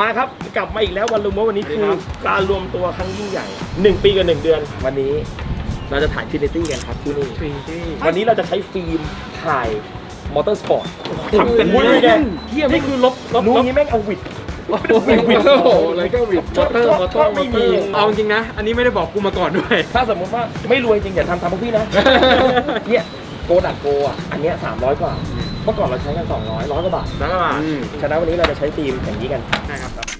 มาครับกลับมาอีกแล้ววันลุมว่าวันนี้คือการรวมตัวครั้งยิ่งใหญ่1ปีกับ1เดือน วันนี้เราจะถ่ายฟินิตี้กันครับที่นี่ฟรีที่วันนี้เราจะใช้ฟิล์มถ่ายมอเตอร์สปอร์ตทำเป็นมุ้ยเล่ไงนเฮียนี่คือลบลบนี้แม่งเอาวิดโอ้โหอะไรก็วิดมอเตอร์มอเตอร์ไม่มี เอาจริงนะ อันนี้ไม่ได้บอกกูมาก่อนด้วย ถ้าสมมติว่าไม่รวยจริงอย่าทำทำพวกพี่นะ เนี่ยโกดักโกอะอันเนี้ย300กว่า เมื่อก่อนเราใช้กัน200ร้อยกว่าบาท แล้วก็ฉะนั้นวันนี้เราจะใช้ฟิล์มอย่างนี้กัน ใช่ครับ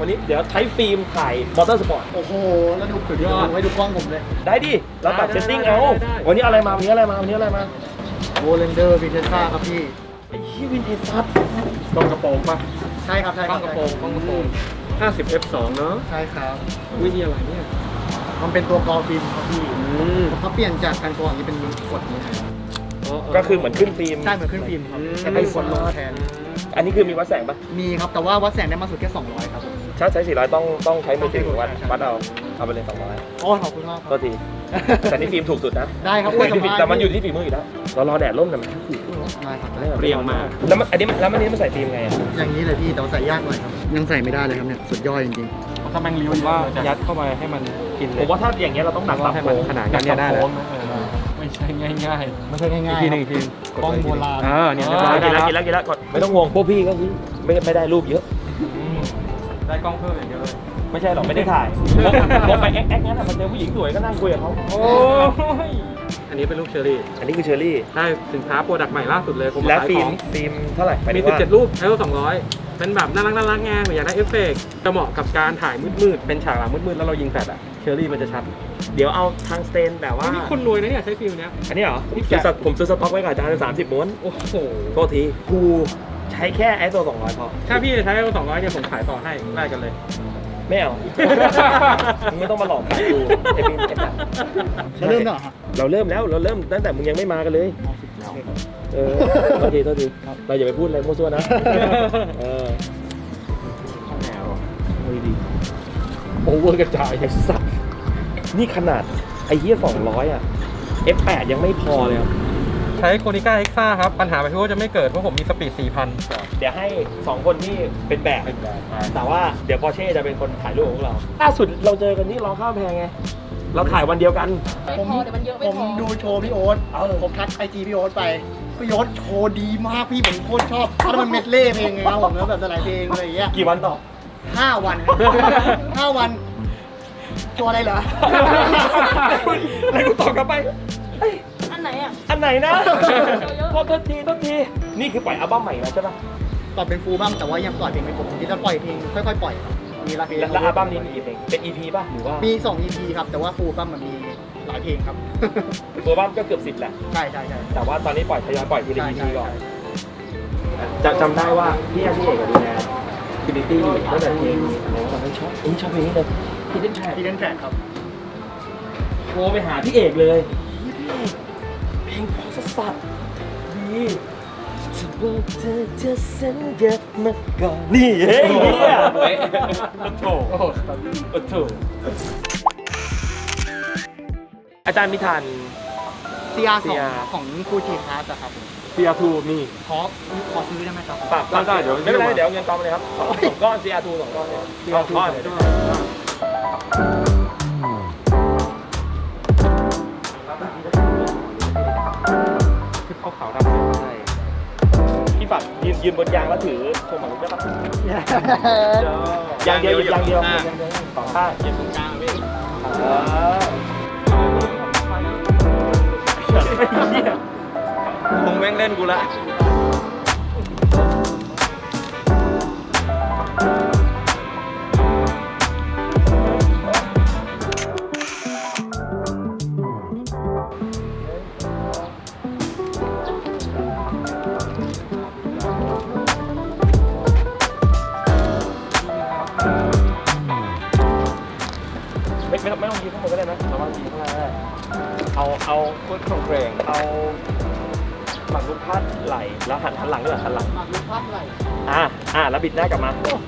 วันนี้เดี๋ยวใช้ฟิล์มถ่ายมอเตอร์สปอร์ต โอ้โห แล้วดูสุดยอดไว้ดูกล้องผมเลย ได้ดิเราปรับได้เซตติ้งได้เอาได้ได้วันนี้เอาอะไรมา วันนี้เอาอะไรมา วันนี้เอาอะไรมาโวเลนเดอร์วินเทซ่าครับพี่ ไอ้ที่วินเทจซับกล้องกระโปรงป่ะใช่ครับใช่กคล้รัอบงกระโปรงกล้องกระโปรง 50 f 2เนาะ ใช่ครับวิธีอะไรเนี่ย มันเป็นตัวกรอฟิล์มครับพี่อืมเขาเปลี่ยนจากการกรออย่างนี้เป็นกดนี้ครับก็คือเหมือนขึ้นฟิล์ม ใช่เหมือนขึ้นฟิล์มครับอืมแต่เป็นกดลงแทน อันนี้คือมีวัดแสงปะมีครับ แต่ว่าวัดแสงได้มากสุดแค่ 200 ครับผมถ้าใช้400ต้องต้องใช้มือถือวัดใช่ใช่วัดเอาเอาไปเลย200โอ้ขอบคุณมากคก็รับ ทีแต่นี่ฟิล์มถูกสุดนะได้ครับอ้วนสบาย แต่มันอยู่ที่ฝีมืออยู่แล้วเรารอแดดร่มหน่อยไหมได้ครับเปรี้ยงมาก แล้วมันอันนี้มันแล้วมันนี้มันใส่ฟิล์มไงอะอย่างนี้เลยพี่แต่ว่าใส่ยากหน่อยครับ ยังใส่ไม่ได้เลยครับเนี่ยสุดยอดจริงถ้าแมงลิ้วว่ายัดเข้าไปให้มันกินเลผยมว่าถ้าอย่างเงี้ยเราต้องดักว่าตับให้มันโค้งขนาดกันเนี่ยได้ดักแล้ตัวบโค้งนะไม่ ใช่ง่ายๆไม่ใช่ๆง่ายอีกๆทีหนึงอีกทีกล้องโบราณเออเนี่ยเรียบร้อยกินได้แล้วแล้วกินแล้วกินแล้วกดไม่ต้องห่วงพวกพี่ก็คือไม่ไม่ได้รูปเยอะได้กล้องเพิ่มอย่างเดียวเลย ไม่ใช่หรอกไม่ได้ถ่ายพอไปแอ๊กแอ๊กงั้นอะมันเจอผู้หญิงสวยก็นั่งคุยกับเขาโอ้ยอันนี้เป็นลูกเชอรี่ อันนี้คือเชอรี่ ได้สินค้าโปรดักต์ใหม่ล่าสุดเลยผมและขายฟิขล์อมงฟิล์มเท่าไหร่หายมีถึงว่า 17 รูปใช้รูป200 เป็นแบบน่ารักน่ารักไงผมอยากได้เอฟเฟกต์จะเหมาะกับการถ่ายมืดๆ เป็นฉากหลังมืดๆ แล้วเรายิงแฟลชอะเชอรี่มันจะชัด เดี๋ยวเอาทางสเตนแบบว่า นี่คนรวยนะเนี่ยใช้ฟิลเนี้ย อันนี้เหรอนี่ซื้อแกะสต็อกผมซื้อสต็อกไว้กับอาจารย์สามสิบม้วนโอ้โหโทษทีกูใช้แค่ไอ้ตัวสองร้อยพอ ถ้าพี่จะใช้รูป200เนี่ยผมขายต่อให้แลกกันเลย ไม่เอามึงไม่ต้องมาหลอกขายกูไอ้บินไอ้แบบจะเริ่มแล้วเหรอฮะเราเริ่มแล้วเราเริ่มตั้งแต่มึงยังไม่มากันเลยเออโทษทีโทษทีเราอย่าไปพูดอะไรมั่วซั่วนะเออแนวเฮ้ยดีโอเวอร์กระจายไอ้สัส นี่ขนาดไอ้เหี้ยสองร้อยอะ F8 ยังไม่พอเลยครับ ใช้โคนิก้าเอ็กซ่าครับ ปัญหาไปที่ว่าจะไม่เกิดเพราะผมมีสปีด4,000เดี๋ยวให้สองคนที่เป็นแบบแต่ว่าเดี๋ยวปอร์เช่จะเป็นคนถ่ายรูปของเราล่าสุดเราเจอกันที่รอข้าวแพงไง เราถ่ายวันเดียวกัน ไม่พอเดี๋ยวมันเยอะไม่ผมพอดูโชว์พี่โอ๊ตเออผมทักไอจีพี่โอ๊ตไป พี่โอ๊ตโชว์ดีมากพี่ผมโคตรชอบถ้ามันเม็ดเล่เพลงไงครับผมแล้วแบบหลายเพลงอะไรอย่างเงี้ยกี่วันต่อ ห้าวันห้าวัน ตัวอะไรเหรอ แล้วกูตอบกลับไปเอ้ยอันไหนอะ อันไหนนะเยอะโทษโทษทีโทษที นี่คือปล่อยอัลบั้มใหม่แล้วใช่ปะปล่อยเป็นฟูลบ้างแต่ว่ายังปล่อยเพลงไม่ครบที่จะปล่อยเพลงค่อยๆปล่อยครับมีละเพลงแล้วแล้วอัลบั้มนี้มีกี่เพลงเป็น EP ป่ะหรือว่ามีสอง EP ครับ แต่ว่าฟูลบ้างมันมีหลายเพลงครับ ตัวอัลบั้มก็เกือบสิบแหละ ใช่ใช่ใช่แต่ว่าตอนนี้ปล่อยทยอยปล่อยทีละ ใช่ EP ใช่ก่อนจำจำได้ว่าพี่อาพี่เอกกับดูแลฟินิตี้ตั้งแต่เพลงอะไรวะตอนนั้นชอบอันนี้ชอบเพลงนี้เลย พี่เล่นแทร็กที่เล่นแทร็กครับโทรไปหาพี่เอกเลยพี่เอกเพลงเพราะสัสๆดีจะบอกเธอจะสัญญามาก่อนนี่เฮ้ยเนี่ยโอ้โหโอ้โหอาจารย์มิทาน CR สอง CR ของฟูจิพาร์ตครับ CR2 นี่ขอขอซื้อได้ไหมครับปากได้เดี๋ยวไม่เป็นไรเดี๋ยวเงินกองไปเลยครับสองสองก้อน CR2 สองก้อนเนี่ยสองก้อนเดี๋ยว คือเขาขาวดำใช่พี่ฝักยืนยืนบนยางแล้วถือชมหมังได้ปะยางเดียวหยิบยางเดียวยางเดียวสองข้างเย็นตรงกลางพี่เออเหี้ยคงแม่งเล่นกูละ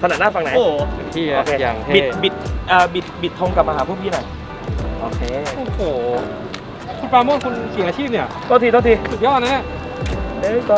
ถนัดหน้าฝั่งไหน โอ้โหที่โอเค อย่างบิเท่ดบิดเอ่อบิดบิดธงกลับมาหาพวกพี่หน่อยโอเคโอ้โห คุณปราโมทคุณเสียอาชีพเนี่ย โทษทีโทษทีสุดยอดนะเนี่ยเดี๋ยวก่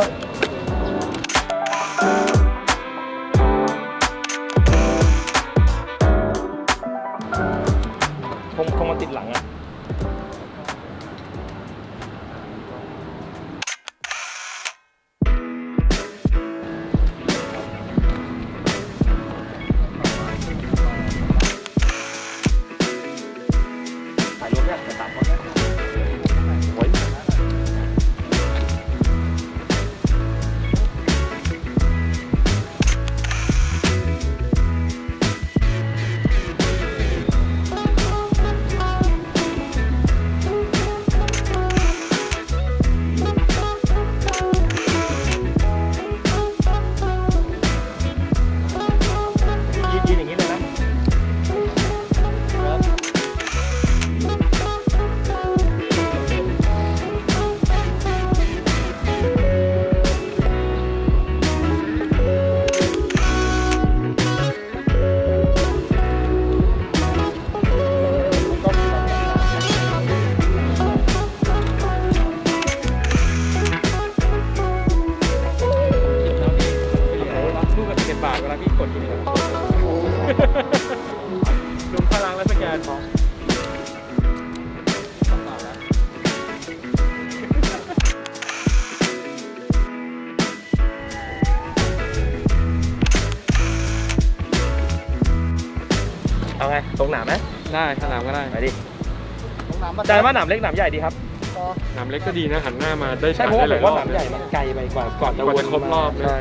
อาจารย์ว่าหนามเล็กหนามใหญ่ดีครับพอสนามเล็กก็ดีนะหันหน้ามาได้ใช่เพราะว่าได้ผหลามยรว่าหนามใหญ่มันไกลไปกว่าก่อนจะวนครบรอบใช่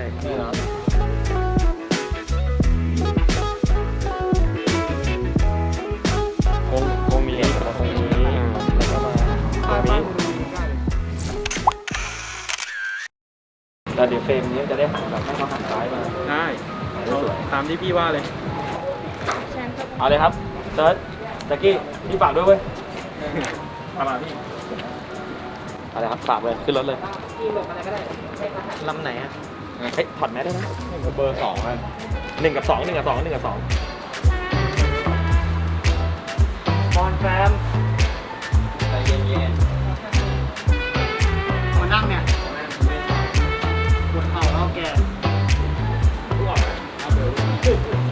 คงคงมีเองคงมีแล้วก็มาตรงนี้แล้วเดี๋ยวเฟรมนี้จะได้หันแบบให้เขาหันซ้ายมาได้ตามที่พี่ว่าเลยเอาเลยครับเซิร์ชแจ็กกี้พี่ฝากด้วยเว้ย มามาพี่เอาเลยครับฝากเลยขึ้นรถเลยลำไหนอะเฮ้ยถอดแมสได้ไหมเบอร์สองอะหนึ่งกับสองหนึ่งกับสองหนึ่งกับสองมอนแฟมใจเย็นมานั่งเนี่ยปวดเข่าแล้วแกๆรู้ออกไหมเอาเบอ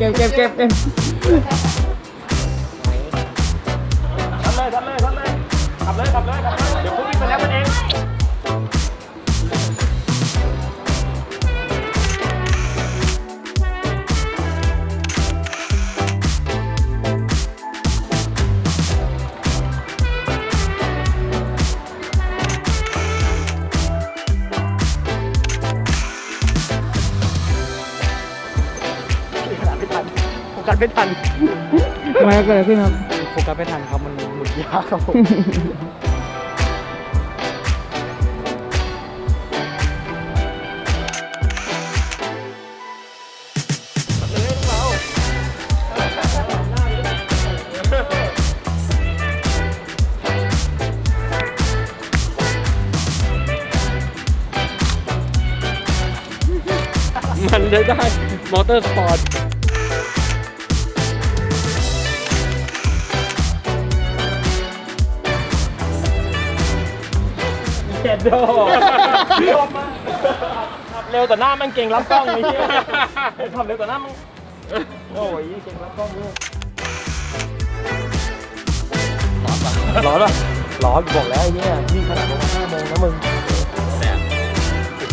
ได้ได้ ไม่ทันทำไมเกิดอะไรขึ้นครับ โฟกัสไม่ทันครับมันหมุนยากครับผมมันได้ได้มอเตอร์สปอร์ต โดชอบมากขับเร็วแต่หน้ามันเก่งรับกล้องไอ้เหี้ยขับเร็วแต่หน้ามันโอ้ยเก่งรับกล้องด้วยร้อนป่ะร้อนบอกแล้วไอ้เนี่ยนี่ขนาดประมาณห้าโมงนะมึง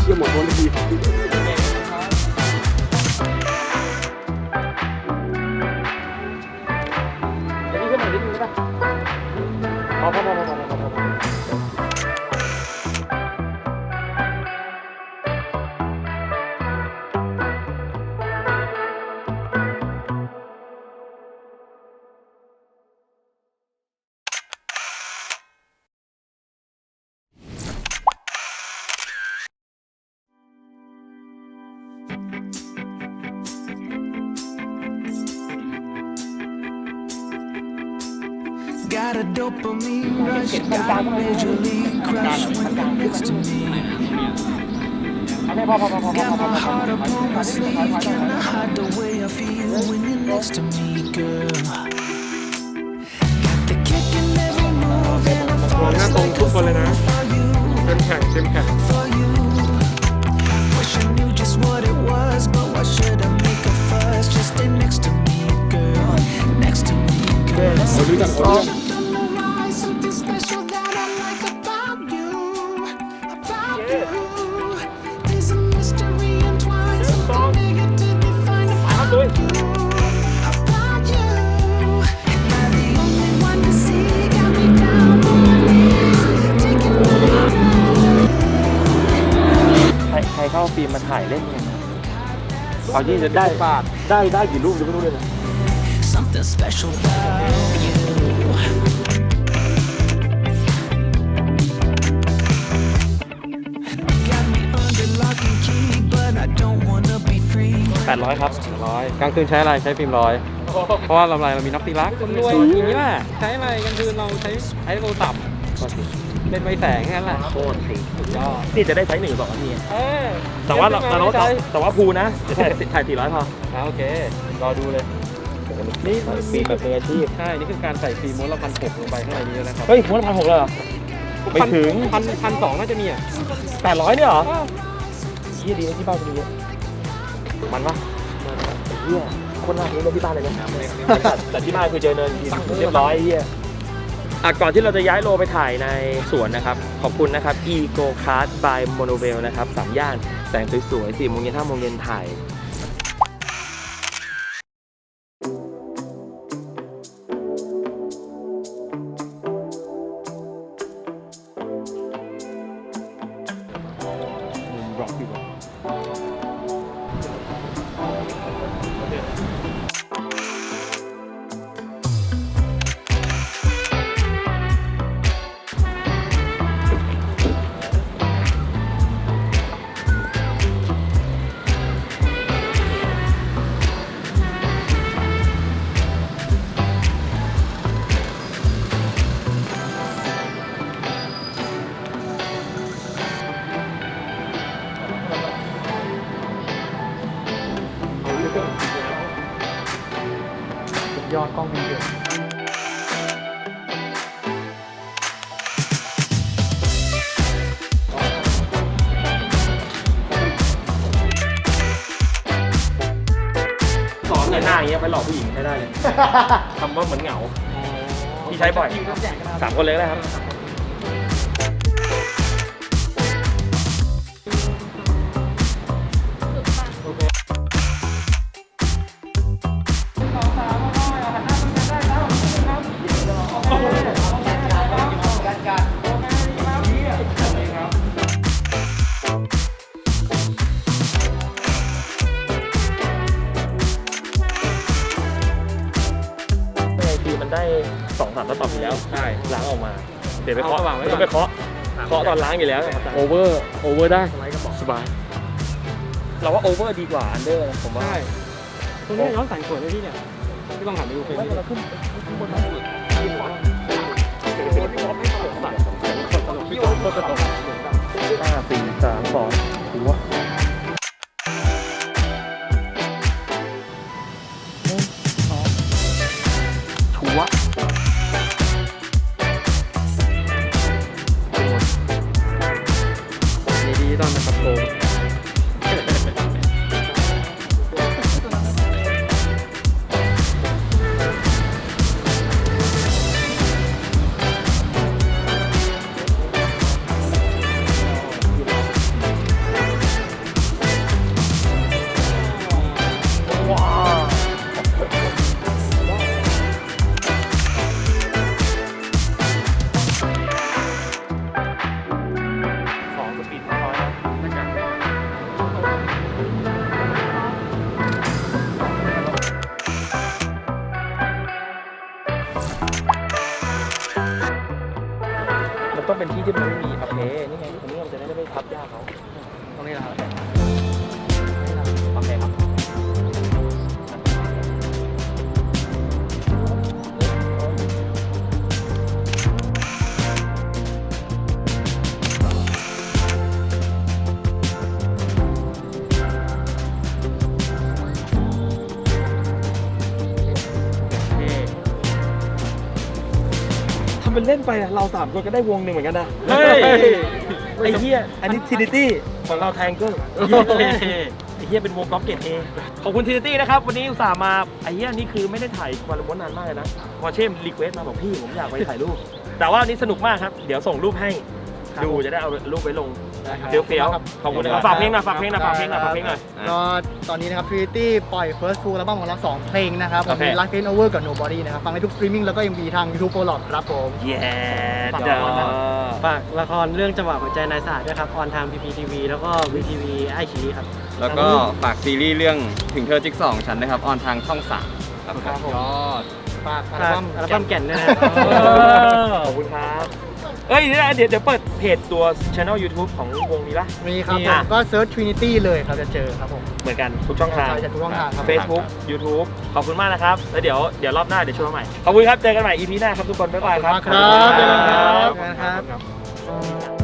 เยี่ยหมดตัวเลยดี Got a dopamine rush, got a major league crush when you're next to me. เอาไม่พอพอพอพอพอ Got พอ my พอ heart up on my sleeve, can't hide the way I feel when you're next to me, girl. Got the kick in every move and I มอง fall หน้า just ตรง like ทุก a คนเลยนะ fool for you, เต็มแข่งเต็มแข่ง down on my knees, taking my ใครใครเข้าฟิล์มมาถ่ายเล่นกันเอายี่จะได้ได้ได้กี่รูปจะไม่รู้เลยนะ something special about 800 ครับร้อยกลางคืนใช้อะไรใช้ฟิล์มร้อยเพราะว่าลำไรเรามีนักตีรักคนรวยอย่างนี้แหละใช้อะไรกลางคืนเราใช้ใช้โทรศัพท์เล่นไฟแสงแค่นั้นแหละโคตรสิสุดยอดนี่จะได้ใช้หนึ่งสองนาทีเออแต่ว่าเราแต่ว่าใช้แต่ว่าภูนะจะถ่ายถ่ายสี่ร้อยพออ่าโอเครอดูเลยนี่ฟิล์มแบบมืออาชีพใช่นี่คือการใส่ฟิล์มม้วนละพันหกลงไปข้างในนี้แล้วนะครับเฮ้ยม้วนพันหกเลยเหรอไม่ถึงพันพันสองน่าจะมีอะแปดร้อยเนี่ยเหรอ อ้าวยี่ดีนะที่บ้านคุณเยอะมันปะเฮียคนน่าซื้อเลยที่บ้านเลยนะแต่ที่บ้านคือเจอเนินกินเรียบร้อยไอ้เฮียอะก่อนที่เราจะย้ายโลไปถ่ายในสวนนะครับ ขอบคุณนะครับ Ego Card by Monovel นะครับสามย่านแสงสวยๆสี่โมงเย็นห้าโมงเย็นถ่าย อนเลยหน้าอย่างเงี้ยไปหลอกผู้หญิงใช้ได้เลยทำว่าเหมือนเหงาที่ใช้บ่อย สามคนเลยก็ได้ครับ มันได้สองสามกระสอบอยู่แล้วใช่ล้างออกมาเดี๋ยวไปเคาะเอาวางไว้ก่อนต้องไปเคาะเคาะตอนล้างอยู่แล้วโอเวอร์โอเวอร์ได้สบายเราว่าโอเวอร์ดีกว่าอันเดอร์ผมว่า ใช่ตรงนี้ย้อนแสงสวยเลยพี่เนี่ยพี่ลองหันไปดูเฟรมนี้ดิห้าสี่สามสองหัว เป็นเล่นไปอะเราสามคนก็ได้วงหนึ่งเหมือนกันนะเฮ้ย ไอ้เหี้ยอันนี้ทินิตี้ของเราแทงเกิลไอ้เหี้ยเป็นวงกอล์ฟเกตเอขอบคุณทินิตี้นะครับ วันนี้อุตส่าห์มาไอ้เหี้ยนี่คือไม่ได้ถ่ายวันละม้วนนานมากเลยนะพอเช่มรีเควสมาบอกพี่ผมอยากไปถ่ายรูปแต่ว่าอันนี้สนุกมากครับ เดี๋ยวส่งรูปให้ดูจะได้เอารูปไว้ลง เฟี้ยวเฟี้ยวๆขอบคุณนะครับฝากเพลงหน่อยฝากเพลงหน่อยฝากเพลงหน่อยฝากเพลงหน่อย ก็ตอนนี้นะครับ Trinity ปล่อย First Full อัลบั้มของเราสองเพลงนะครับผมโอเคมี Life Ain't Over กับ Nobody นะครับ ฟังได้ทุกสตรีมมิ่งแล้วก็ยังมีทาง YouTube f o l l o w ครับผม เย้ฝากเดี๋ยวละครหน่อยฝากละครเรื่องจังหวะหัวใจนายสาด้วยครับ ออนทางพีพีทีวีแล้วก็วีทีวีไอชีครับ แล้วก็ฝากซีรีส์เรื่องถึงเธอจิ๊กซอว์ของฉันนะครับ ออนทางช่องสามครับครับผมยอดฝากอัลฝากบั้มอัลบั้มแก่นด้วยนะครับเออขอบคุณครับ เอ้ยเดี๋ยวเดี๋ยวเดี๋ยวเปิดเพจตัวช anel YouTube ของวงนี้ละ มีครับมีผอะ มก็เซิร์ช Trinity เลยครับจะเจอครับผม เหมือนกันทุกช่องทางใช่จะทุกช่องทางครับ Facebook YouTube ขอบคุณมากนะครับ แล้วเดี๋ยวเดี๋ยวรอบหน้าเดี๋ยวช่วยมาใหม่ ขอบคุณครับ เจอกันใหม่ EP หน้าครับทุกคน บ๊ายบายครับ ขอบคุณมากครับเจอกันครับเจอกันครับ